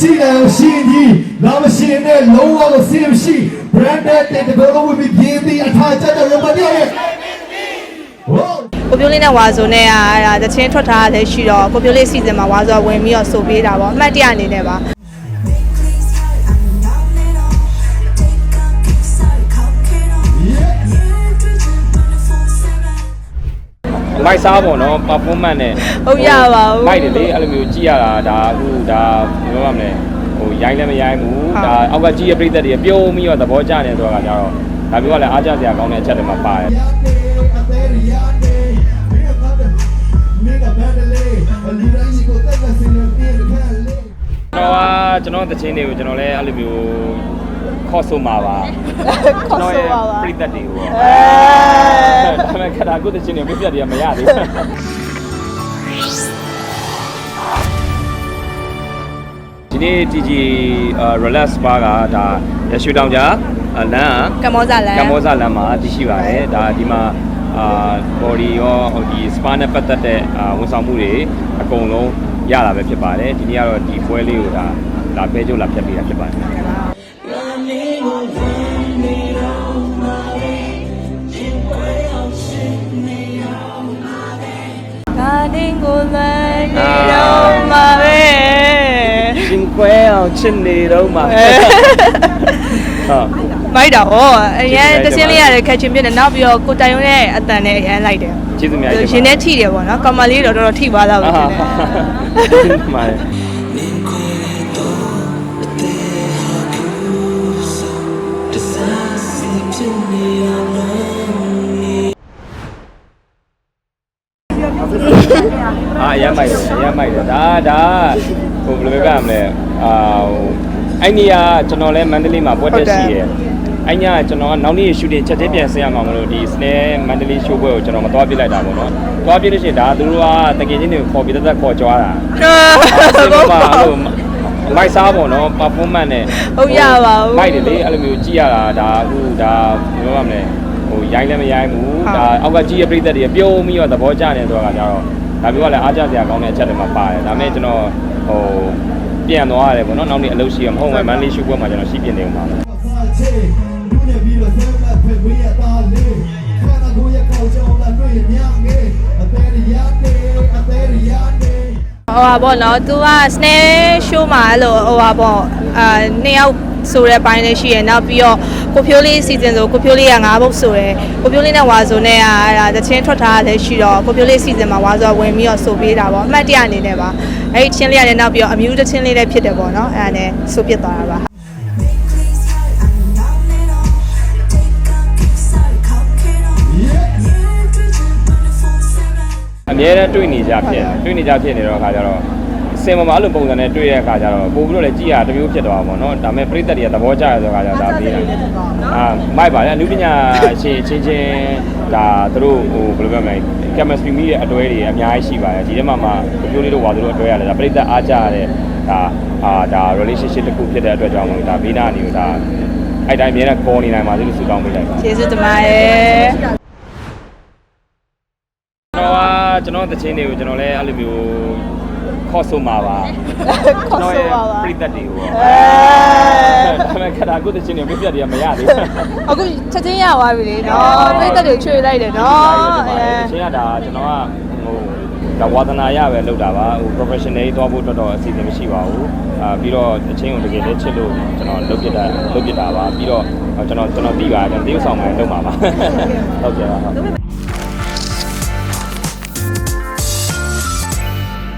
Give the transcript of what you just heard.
ကြည့်တယ်ရှင်းကြီးလာမရှင်းနဲ့လုံးဝကိုစင်မရှိ branded တဲ့တကောလုံးဝင်ပြီးပြင်းပြီးအထာချက်တဲ့ရမပြောရဲ့ဟောကိုပြိုးလေးနဲ့ဝါဆိုနဲ့ကအဲ့ဒါတချင်းထွက်ထားတာလည်းရှိတော့ကိုပြိုးလေးစီစဉ်မှာဝါဆိုဝင်ပြီးတော့ဆိုပေးတာပေါ့အမှတ်တရအနေနဲ့ပါ မိုက်စားပေါ့နော် performance နဲ့ဟုတ်ရပါဘူးမိုက်တယ်လေအဲ့လိုမျိုးကြည့်ရတာဒါအခုဒါဘယ်လိုမှမလဲဟိုရိုင်းလည်းမရိုင်းဘူးဟုတ်ဒါအောက်ကကြည့်ရပြိသက်တွေပြုံးပြီးတော့သဘောကျနေတော့ကကြတော့ဒါမျိုးကလည်းအားကျစရာကောင်းတဲ့အချက်တွေမှာပါတယ်ရနေအသေးရနေမင်းကဘာလဲမင်းကဘာလဲလူတိုင်းကိုတက်တဲ့စင်နေပြင်းခံလေကျွန်တော်ကကျွန်တော်တချင်းတွေကိုကျွန်တော်လည်းအဲ့လိုမျိုး ခေါ်ဆိုမှာပါခေါ်ဆိုပါပါပြိသက်တွေကိုပေါ့အဲဒါပေမဲ့ခတာကုတချင်းတွေပြိသက်တွေကမရသေးဘူးဒီနေ့ TG relax bar ကဒါရရှိတောင်ကြားလမ်းကကမ္ဘောဇလန်ကမ္ဘောဇလမ်းမှာတည်ရှိပါတယ်ဒါဒီမှာအာ body ရောဟိုဒီ spa နဲ့ပတ်သက်တဲ့အာဝန်ဆောင်မှုတွေအကုန်လုံးရတာပဲဖြစ်ပါတယ်ဒီနေ့ကတော့ဒီပွဲလေးကိုဒါလာပဲကြိုးလာဖြတ်ပေးတာဖြစ်ပါတယ်ငါတင်း ကိုလမ်းနေတော့မှာပဲရှင်ကွဲအောင်ချစ်နေတော့မှာဟုတ်မိုက်တာဟောအရင်ကျေးတဇူးချင်းတင်ပါတယ်လေးရတယ်ခက်ချင်းပြတယ်နောက်ပြီးတော့ကိုတိုင်ရုံနဲ့အတန်နဲ့အရန်လိုက်တယ်ကျေးဇူးများကြီးရှင်နဲ့ထိတယ်ပေါ့နော်ကမ္မလေးတော့တော်တော်ထိသွားတော့ပဲထင်တယ်ကျေးဇူးတင်ပါတယ် အာအရမ်းမိုက်တယ်အရမ်းမိုက်တယ်ဒါဒါဟိုဘယ်လိုပြောပြမလဲအာဟိုအဲ့နေရာကျွန်တော်လဲမန္တလေးမှာပွဲတက်ရှိတယ်အဲ့ညကျွန်တော်ကနောက်နေ့ shooting ချက်ချင်းပြန်ဆင်းရမှာမလို့ဒီ snare မန္တလေး show ပွဲကိုကျွန်တော်မသွားပြစ်လိုက်တာပေါ့နော်သွားပြစ်လို့ရှိရင်ဒါသူတို့ကတကယ်ချင်းတွေကိုခေါ်ပြီးတက်တက်ခေါ်ကြွားတာအဲ့လိုပါအဲ့လို မိုက်စားပေါ့နော် performance နဲ့ဟုတ်ရပါဘူးမိုက်တယ်လေအဲ့လိုမျိုးကြည့်ရတာဒါအခုဒါဘယ်လိုမှမလဲဟိုရိုင်းလည်းမရိုင်းဘူးဟုတ်ဒါအောက်ကကြည့်ရပြိသက်တွေပြုံးပြီးတော့သဘောကျနေတော့ကကြတော့ဒါမျိုးကလည်းအားကျစရာကောင်းတဲ့အချက်တွေမှာပါတယ်ဒါပေမဲ့ကျွန်တော်ဟိုပြန်သွားရတယ်ပေါ့နော်နောက်နေ့အလုပ်ရှိရမဟုတ်ဘူးမန်လေးရှုပ်ပွဲမှာကျွန်တော်ရှိပြနေအောင်ပါ ဟိုပါပေါ့နော် तू က snare show မှာအဲ့လိုဟိုပါပေါ့အာနှစ်ယောက်ဆိုတဲ့ပိုင်းလေးရှိရယ်နောက်ပြီးတော့ကိုဖြိုးလေးစီစဉ်ဆိုကိုဖြိုးလေးကငါးပုတ်ဆိုရယ်ကိုဖြိုးလေးနဲ့ဝါဆိုနဲ့ကအဲ့ဒါတချင်းထွက်ထားတာလည်းရှိတော့ကိုဖြိုးလေးစီစဉ်မှာဝါဆိုဝင်ပြီးတော့ဆိုပေးတာပေါ့အမှတ်တရအနေနဲ့ပါအဲ့ဒီချင်းလေးကလည်းနောက်ပြီးတော့အမျိုးတစ်ချင်းလေးလည်းဖြစ်တယ်ပေါ့နော်အဲ့ဒါနဲ့ဆိုပြစ်သွားတာပါ အများနဲ့တွေ့နေကြဖြစ်တွေ့နေကြဖြစ်နေတော့အခါကျတော့စင်မမှာအဲ့လိုပုံစံနဲ့တွေ့တဲ့အခါကျတော့ပို့ပြီးတော့လည်းကြည်ရတမျိုးဖြစ်သွားပါဘောနော်ဒါမဲ့ပြိတ္တတွေကသဘောကျရဆိုအခါကျတော့ဒါပေးတာအာမိုက်ပါလေအနုပညာရှင်ချင်းချင်းဒါသူတို့ဟိုဘယ်လိုပြောမလဲ chemistry မိရဲ့အတွဲတွေအများကြီးရှိပါတယ်ဒီထဲမှာမှပြိုးလေးတို့ဝါသူတို့အတွဲရတယ်ဒါပြိတ္တအားကြရတဲ့ဒါအာဒါ relationship တစ်ခုဖြစ်တဲ့အတွက်ကြောင့်မို့ဒါဘေးနာနေလို့ဒါအဲ့တိုင်းအများနဲ့ call နေနိုင်ပါသေးလို့ဆုတောင်းပေးလိုက်ပါကျေးဇူးတင်ပါတယ် ကျွန်တော်ကကျွန်တော်တချင်းတွေကိုကျွန်တော်လည်းအဲ့လိုမျိုးခေါ်ဆိုမှာပါခေါ်ဆိုပါပါပြိသက်တွေကိုပေါ့အဲဒါပေမဲ့ခတာကုတချင်းတွေပြိသက်တွေကမရသေးဘူးအခုချက်ချင်းရသွားပြီလေနော်ပြိသက်တွေချွေလိုက်တယ်နော်အဲတချင်းကဒါကျွန်တော်ကဟိုဒါဝါသနာရပဲလုပ်တာပါဟို professional သွားဖို့တော်တော်အစီအစဉ်မရှိပါဘူးအာပြီးတော့တချင်းကိုတကယ်လည်းချစ်လို့ကျွန်တော်လုပ်ပြတာလုပ်ပြတာပါပြီးတော့ကျွန်တော်ကျွန်တော်ပြီးပါတယ်ကျွန်တော်တရုပ်ဆောင်မှလုပ်မှာပါဟုတ်ကဲ့ပါဟုတ်